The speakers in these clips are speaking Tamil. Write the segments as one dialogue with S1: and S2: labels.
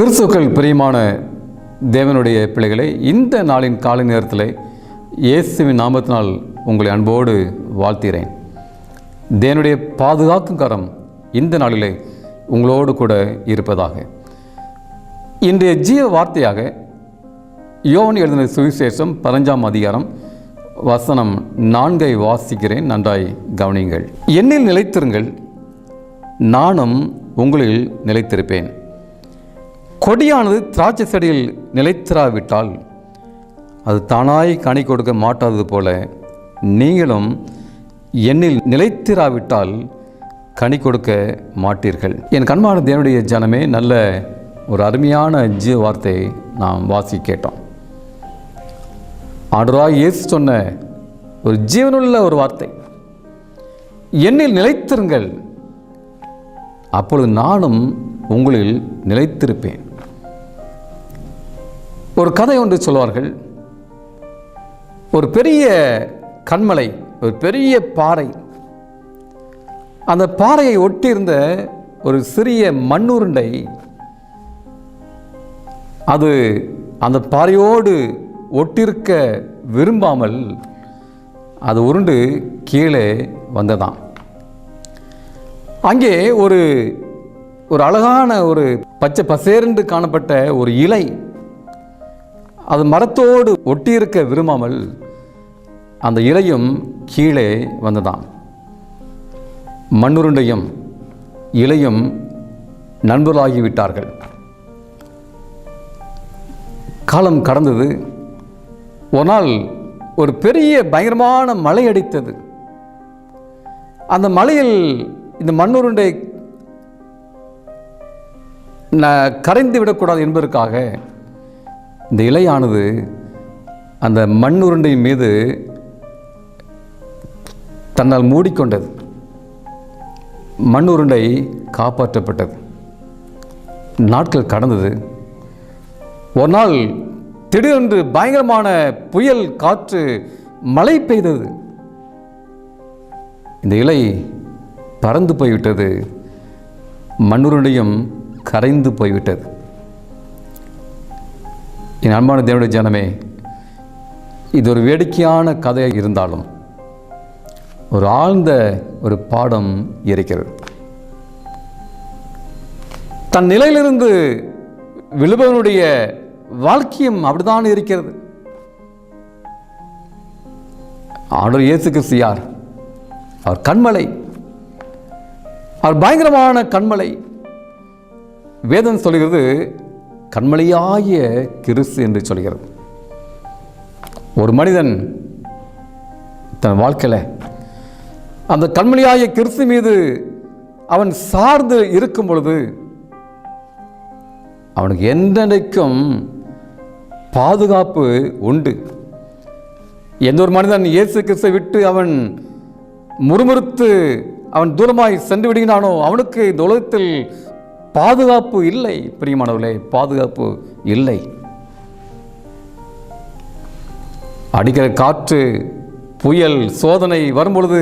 S1: கிறிஸ்துக்கள் பிரியமான தேவனுடைய பிள்ளைகளை இந்த நாளின் காலை நேரத்தில் இயேசுவின் நாமத்தினால் உங்களை அன்போடு வாழ்த்துகிறேன். தேவனுடைய பாதுகாக்கும் கரம் இந்த நாளிலே உங்களோடு கூட இருப்பதாக. இன்றைய ஜீவ வார்த்தையாக யோவன் எழுதின சுவிசேஷம் பதினஞ்சாம் அதிகாரம் வசனம் நான்கை வாசிக்கிறேன் நன்றாய் கவனியுங்கள். என்னில் நிலைத்திருங்கள் நானும் உங்களில் நிலைத்திருப்பேன். கொடியானது திராட்சை செடியில் நிலைத்திராவிட்டால் அது தானாய் கனி கொடுக்க மாட்டாதது போல நீங்களும் என்னில் நிலைத்திராவிட்டால் கனி கொடுக்க மாட்டீர்கள். என் கண்மான தேவனுடைய ஜனமே நல்ல ஒரு அருமையான ஜீவ வார்த்தையை நாம் வாசி கேட்டோம். ஆண்டராய் இயேசு சொன்ன ஒரு ஜீவனுள்ள ஒரு வார்த்தை. என்னில் நிலைத்திருங்கள் அப்பொழுது நானும் உங்களில் நிலைத்திருப்பேன். ஒரு கதை ஒன்று சொல்வார்கள். ஒரு பெரிய கண்மலை ஒரு பெரிய பாறை. அந்த பாறையை ஒட்டியிருந்த ஒரு சிறிய மண்ணுருண்டை அது அந்த பாறையோடு ஒட்டிருக்க விரும்பாமல் அது உருண்டு கீழே வந்ததாம். அங்கே ஒரு ஒரு அழகான ஒரு பச்சை பசேர்ந்து காணப்பட்ட ஒரு இலை அது மரத்தோடு ஒட்டியிருக்க விரும்பாமல் அந்த இலையும் கீழே வந்ததாம் மண்ணுருண்டையும் இலையும் நண்பர்களாகிவிட்டார்கள். காலம் கடந்தது. ஒரு நாள் ஒரு பெரிய பயங்கரமான மழை அடித்தது. அந்த மலையில் இந்த மண்ணுருண்டை ந- கரைந்து விடக்கூடாது என்பதற்காக இந்த இலையானது அந்த மண் உருண்டையின் மீது தன்னால் மூடிக்கொண்டது. மண் உருண்டை காப்பாற்றப்பட்டது. நாட்கள் கடந்தது. ஒரு நாள் திடீரென்று பயங்கரமான புயல் காற்று மழை பெய்தது. இந்த இலை பறந்து போய்விட்டது. மண்ணுருண்டையும் கரைந்து போய்விட்டது. என் அன்பான தேவனுடைய ஜனமே இது ஒரு வேடிக்கையான கதையாக இருந்தாலும் ஒரு ஆழ்ந்த ஒரு பாடம் இருக்கிறது. தன் நிலையிலிருந்து விழுபவனுடைய வாழ்க்கையும் அப்படிதான் இருக்கிறது. ஆண்டவர் இயேசு கிறிஸ்து யார்? அவர் கண்மலை. அவர் பயங்கரமான கண்மலை. வேதம் சொல்கிறது கண்மலையாகிய கிறிஸ்து என்று சொல்கிறது. ஒரு மனிதன் தன் வாழ்க்கையில் அந்த கண்மலையாகிய கிறிஸ்து மீது அவன் சார்ந்து இருக்கும் பொழுது அவனுக்கு என்றைக்கும் பாதுகாப்பு உண்டு. எந்த ஒரு மனிதன் இயேசு கிறிஸ்து விட்டு அவன் முறுமுறுத்து அவன் தூரமாய் சென்று விடுகிறானோ அவனுக்கு இந்த உலகத்தில் பாதுகாப்பு இல்லை. பிரியமானவர்களே பாதுகாப்பு இல்லை. அடிக்கிற காற்று புயல் சோதனை வரும்பொழுது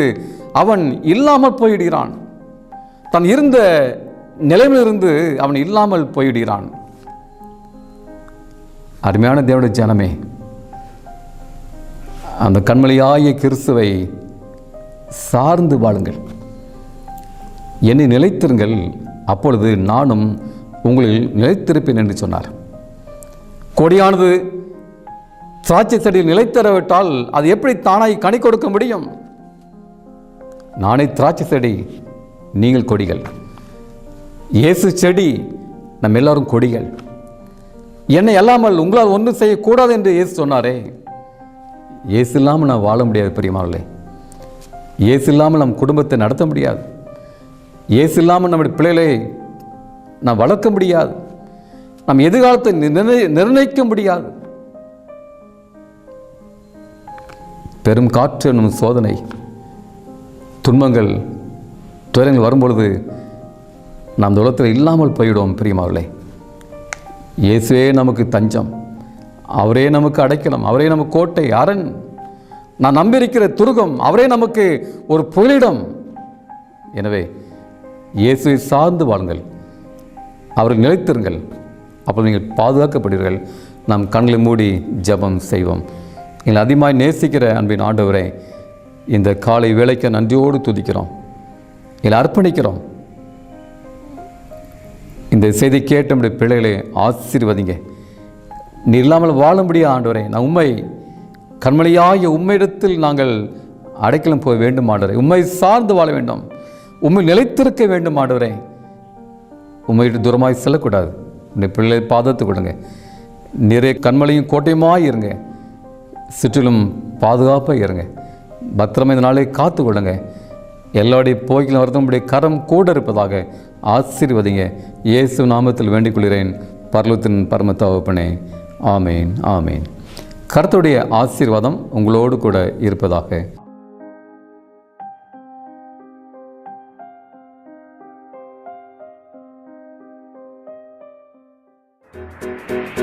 S1: அவன் இல்லாமல் போயிடுகிறான். தன் இருந்த நிலைமையிலிருந்து அவன் இல்லாமல் போயிடுகிறான். அருமையான தேவனுடைய ஜனமே அந்த கண்மலையாய கிறிஸ்துவை சார்ந்து வாழுங்கள். என்னை நிலைத்திருங்கள். அப்பொழுது நானும் உங்களில் நிலைத்திருப்பேன் என்று சொன்னார். கொடியானது திராட்சை செடியில் நிலைத்தரவிட்டால் அது எப்படி தானாய் கனி கொடுக்க முடியும்? நானே திராட்சை செடி நீங்கள் கொடிகள். இயேசு செடி நம்ம எல்லாரும் கொடிகள். என்னை அல்லாமல் உங்களால் ஒன்றும் செய்யக்கூடாது என்று இயேசு சொன்னாரே. இயேசு இல்லாமல் நான் வாழ முடியாது பெரியமாவர்களே இயேசு இல்லாமல் நம் குடும்பத்தை நடத்த முடியாது. இயேசு இல்லாமல் நம்முடைய பிள்ளைகளை நாம் வளர்க்க முடியாது. நம் எதிர்காலத்தை நிர்ணய- நிர்ணயிக்க முடியாது. பெரும் காற்று என்னும் சோதனை துன்பங்கள் துயரங்கள் வரும்பொழுது நாம் இந்த உலகத்தில் இல்லாமல் போயிடுவோம் பிரியமாவர்களே இயேசுவே நமக்கு தஞ்சம். அவரே நமக்கு அடைக்கலம். அவரே நமக்கு கோட்டை அரண். நான் நம்பியிருக்கிற துருகம் அவரே நமக்கு ஒரு புகலிடம். எனவே இயேசுவை சார்ந்து வாழுங்கள். அவர்கள் நிலைத்திருங்கள். அப்போ நீங்கள் பாதுகாக்கப்படுவீர்கள். நாம் கண்களை மூடி ஜெபம் செய்வோம். நீங்கள் அதிகமாக நேசிக்கிற அன்பின் ஆண்டவரை இந்த காலை வேலைக்கு நன்றியோடு துதிக்கிறோம். எங்களை அர்ப்பணிக்கிறோம். இந்த செய்தி கேட்ட நம்முடைய பிள்ளைகளை ஆசீர்வதிங்க. நீ இல்லாமல் வாழும்படியா ஆண்டவரே நான் உண்மை கண்மணியாகிய உண்மையிடத்தில் நாங்கள் அடைக்கலம் போக வேண்டும் ஆண்டவரை. உண்மை சார்ந்து வாழ வேண்டும். உண்மை நிலைத்திருக்க வேண்டும் ஆடுவரே உண்மையிட்டு தூரமாய் செல்லக்கூடாது. உன்னை பிள்ளை பாதத்து கொடுங்க. நிறைய கண்மலையும் கோட்டையுமாக இருங்க. சுற்றிலும் பாதுகாப்பாக இருங்க. பத்திரமா இந்த நாளை காத்து கொள்ளுங்க. எல்லாருடைய போய்களும் வருத்தமுடைய கரம் கூட இருப்பதாக ஆசீர்வதிங்க. இயேசு நாமத்தில் வேண்டிக் கொள்கிறேன் பர்லத்தின் பரமத்தாவப்பனே. ஆமேன் ஆமேன். கருத்துடைய ஆசீர்வாதம் உங்களோடு கூட இருப்பதாக.
S2: Thank you